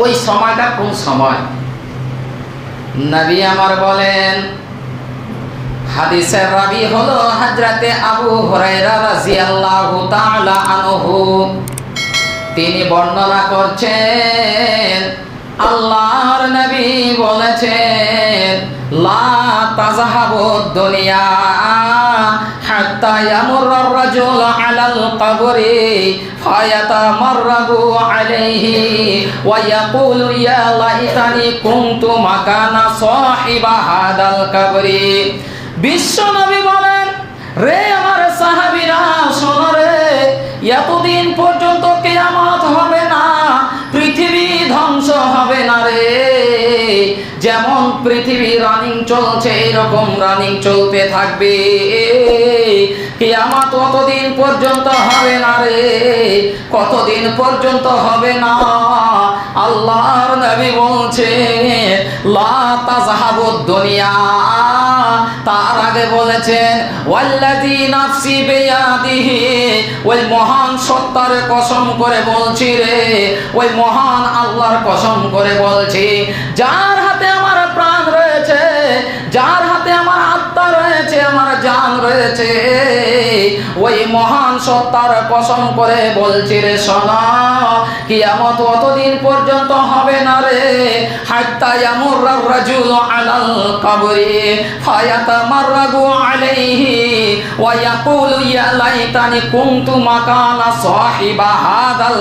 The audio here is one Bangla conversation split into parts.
ওই সময়টা কোন সময়? নবী আমার বলেন, হাদিসের রাবি হলো হাজরাতে আবু হুরায়রা রাদিয়াল্লাহু তাআলা আনহু। তিনি বর্ণনা করছেন আল্লাহর নবী বলেছেন, লা তাযহাবু দুনিয়া হাত্তা ইয়ামুররা আর-রাজুল আলাল কবরি ফায়াতামাররাগু আলাইহি ওয়া ইয়াকুলু ইয়া লাইতানি কুনতু মাকানা সাহিবা হাদাল কবরি। বিশ্ব নবী বলেন, রে আমার সাহাবীরা, শোনো রে, এতদিন পর্যন্ত পৃথিবী রানিং চলছে, এরকম রানিং চলতে থাকবে। কেয়ামত কতদিন পর্যন্ত হবে না রে, কতদিন পর্যন্ত হবে না? আল্লাহর নবী বলছে, লা দুনিয়া। তার আগে বলেছেন, ওয়াল্লাযী নাফসি বিয়াদিহি। ওই মহান সত্তার কসম করে বলছি রে, ওই মহান আল্লাহর কসম করে বলছি, যার রয়েছে ওই মহান সত্তার কসম করে বলছি রে সোনা, কিয়ামত অতদিন পর্যন্ত হবে না রে। আলাল আলাইহি ইয়া লাইতানি মাকানা সাহিবা হাদাল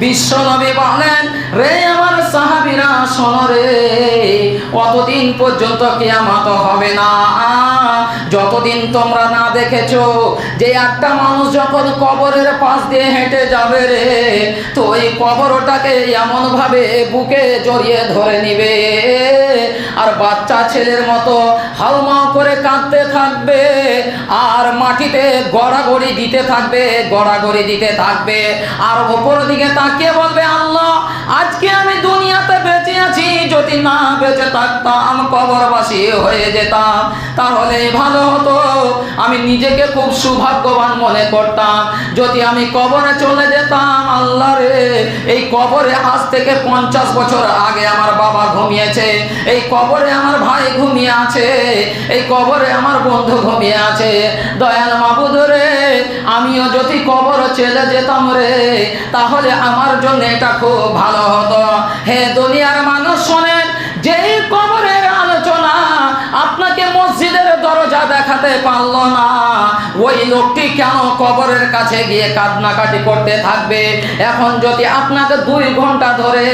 বিশ্বনবী বলেন, রে আমার সাহাবীরা, শোনো রে, অতদিন পর্যন্ত কিয়ামত হবে না। যতদিন তোমরা না দেখেছ যে একটা মানুষ যখন কবরের পাশ দিয়ে হেঁটে যাবে রে, তো ওই কবরটাকে এমন ভাবে বুকে জড়িয়ে ধরে নিবে। আর বাচ্চা ছেলের মতো হাউমাউ করে কাঁদতে থাকবে, আর মাটিতে গড়াগড়ি দিতে থাকবে, গড়াগড়ি দিতে থাকবে। আর ওপর দিকে তাকিয়ে বলবে, আল্লাহ, আজকে আমি দুনিয়াতে বেঁচে আছি, যদি না বেঁচে থাকতাম, কবরবাসী হয়ে যেতাম। তাহলে ভালো হতো। আমি নিজেকে খুব সৌভাগ্যবান মনে করতাম। যদি আমি কবরে চলে যেতাম, আল্লাহ রে, এই কবরে আজ থেকে পঞ্চাশ বছর আগে আমার বাবা ঘুমিয়েছে। এই কবরে আমার ভাই ঘুমিয়ে আছে। এই কবরে আমার বন্ধু ঘুমিয়ে আছে। দয়াল মাবুদ রে, আমিও যদি কবর চলে যেতাম রে, তাহলে আমার জন্য এটা খুব ভালো হতো। হে দুনিয়ার দেখাতে পারল না। ওই লোকটি কেন কবরের কাছে গিয়ে কান্নাকাটি করতে থাকবে? এখন যদি আপনাকে দুই ঘণ্টা ধরে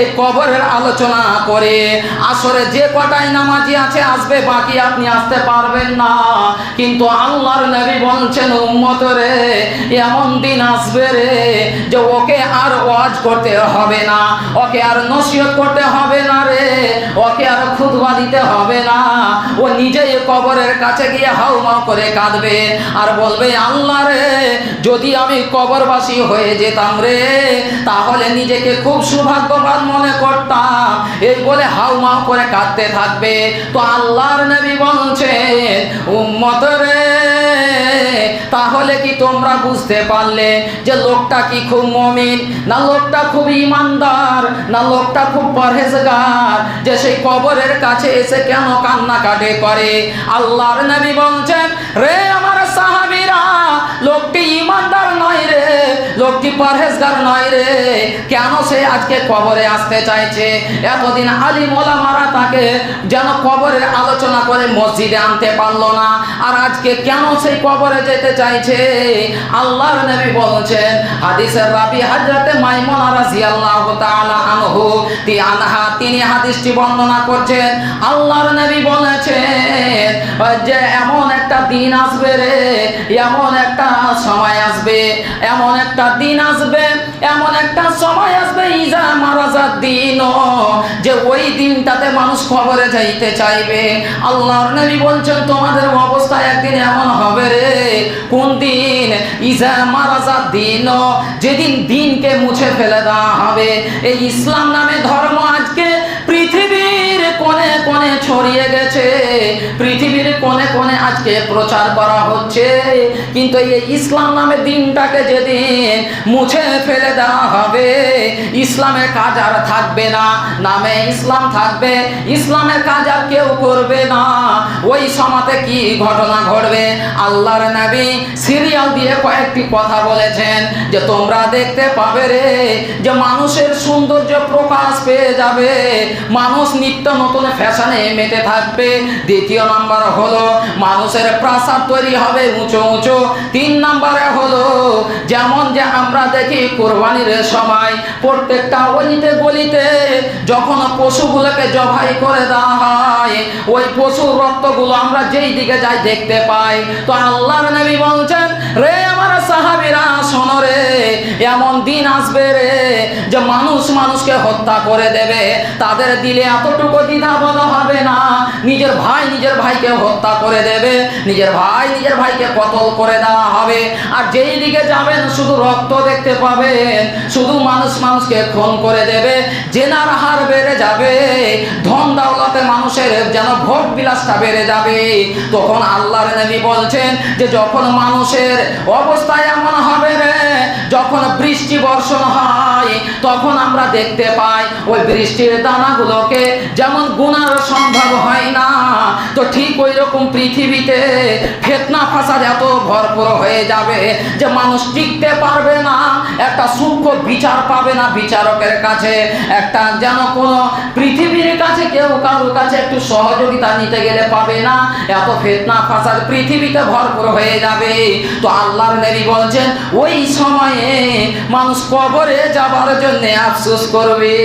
এই কবরের আলোচনা করে, আসরে যে কটাই নামাজি আছে, আসবে, বাকি আপনি আসতে পারবেন না। কিন্তু আল্লাহর নবী বলছেন, উম্মত রে, এমন দিন আসবে রে যে ওকে আর ওয়াজ করতে হবে না, ওকে আর নসিহত করতে হবে না রে, ওকে আর খুদবা দিতে হবে না। ও নিজেই কবরের কাছে গিয়ে হাউমাউ করে কাঁদবে আর বলবে, আল্লাহ রে, যদি আমি কবরবাসী হয়ে যেতাম রে, তাহলে নিজেকে খুব সৌভাগ্যবান মনে করতাম। এই বলে হাউমাউ করে কাঁদতে থাকবে। তো আল্লাহর নবী বলছেন তোমরা বুঝতে পারলে যে লোকটা কি খুব মমিন, না লোকটা খুব ইমানদার, না লোকটা খুব পরহেজগার, যে সেই কবরের কাছে এসে কেন কান্নাকাটি করে। আল্লাহর নবী বলছেন, রে আমার সাহাবিরা, লোকটি ইমানদার নয় রে লোকটি পারহেজগার নয় রে। কেন সে আজকে কবরে আসতে চাইছে? এতদিন আলী মোলামারা তাকে যেন কবরের আলোচনা করে মসজিদে আনতে পারল না। আর আজকে কেন সেই কবরে যেতে চাইছে? আল্লাহর নবী বলছেন, হাদিসের রাবি হাজরাতে মাইমোনা রাদিয়াল্লাহু তাআলা আনহু তি আনহা তিনি হাদিসটি বর্ণনা করছেন। আল্লাহর নবী বলেছেন, যে এমন একটা দিন আসবে রে, এমন একটা সময় আসবে, এমন একটা দিন আসবে এমন একটা সময় আসবে, ইজা মারাজার দিন যে ওই দিনটাতে মানুষ খবরে যাইতে চাইবে। আল্লাহর নবী বলছেন, তোমাদের অবস্থা একদিন এমন হবে রে। কোন দিন? ইজা মারাজার দিন যেদিন দিনকে মুছে ফেলে দেওয়া হবে। এই ইসলাম নামে ধর্ম আজকে কোণে ছড়িয়ে গেছে। পৃথিবীর কোণে কোণে আজকে প্রচার করা হচ্ছে। কিন্তু এই ইসলাম নামে দিনটাকে যেদিন মুছে ফেলে দেওয়া হবে ইসলামের কাজ আর থাকবে না। নামে ইসলাম থাকবে ইসলামের কাজ আর কেউ করবে না। ওই সমাতে কি ঘটনা ঘটবে? আল্লাহর নবী সিরিয়াল দিয়ে কয়েকটি কথা বলেছেন যে, তোমরা দেখতে পাবে রে যে, মানুষের সৌন্দর্য প্রকাশ পেয়ে যাবে। মানুষ নিত্য নতুন ফ্যাশনে মেতে থাকবে। দ্বিতীয় নাম্বার হলো, মানুষের প্রাসাদ তৈরি হবে উঁচু উঁচু। তিন নাম্বারে হলো, যেমন যে আমরা দেখি কোরবানির সময় প্রত্যেকটা অলিতে গলিতে যখন পশুগুলোকে জবাই করে দেওয়া হয়, ওই পশুর রক্তগুলো আমরা যেই দিকে যাই দেখতে পাই। তো আল্লাহর নবী বলছেন, রে সাহাবীরা, শোনো এমন দিন আসবে রে যে মানুষ মানুষকে হত্যা করে দেবে। তাদের দিলে এতটুকু দ্বিধাবোধ হবে না। নিজের ভাই নিজের ভাইকে হত্যা করে দেবে। নিজের ভাই নিজের ভাইকে কতল করে দেওয়া হবে। আর যেই দিকে যাবেন, শুধু রক্ত দেখতে পাবেন। শুধু মানুষ মানুষকে খুন করে দেবে। জেনার হার বেড়ে যাবে। ধন দাওলাতে মানুষের যেন ভোট বিলাসটা বেড়ে যাবে। তখন আল্লাহর নবী বলছেন যে, যখন মানুষের অবস্থা এমন হবে রে যখন বৃষ্টি বর্ষণ হয়। তখন আমরা দেখতে পাই ওই বৃষ্টির দানাগুলোকে যেমন গুনার সম্ভব হয় না, তো ঠিক ওই রকম পৃথিবীতে ফেতনা ফাসাদ এত ভরপুর হয়ে যাবে যে মানুষ টিকতে পারবে না। একটা সূক্ষ্ম বিচার পাবে না বিচারকের কাছে। একটা যেন কোনো পৃথিবীর কাছে কেউ কারোর কাছে একটু সহযোগিতা নিতে গেলে পাবে না। এত ফেতনা ফাসাদ পৃথিবীতে ভরপুর হয়ে যাবে। তো আল্লাহর নবী বলছেন, ওই সময়ে মানুষ কবরে যাবার জন্য আফসোস করবে।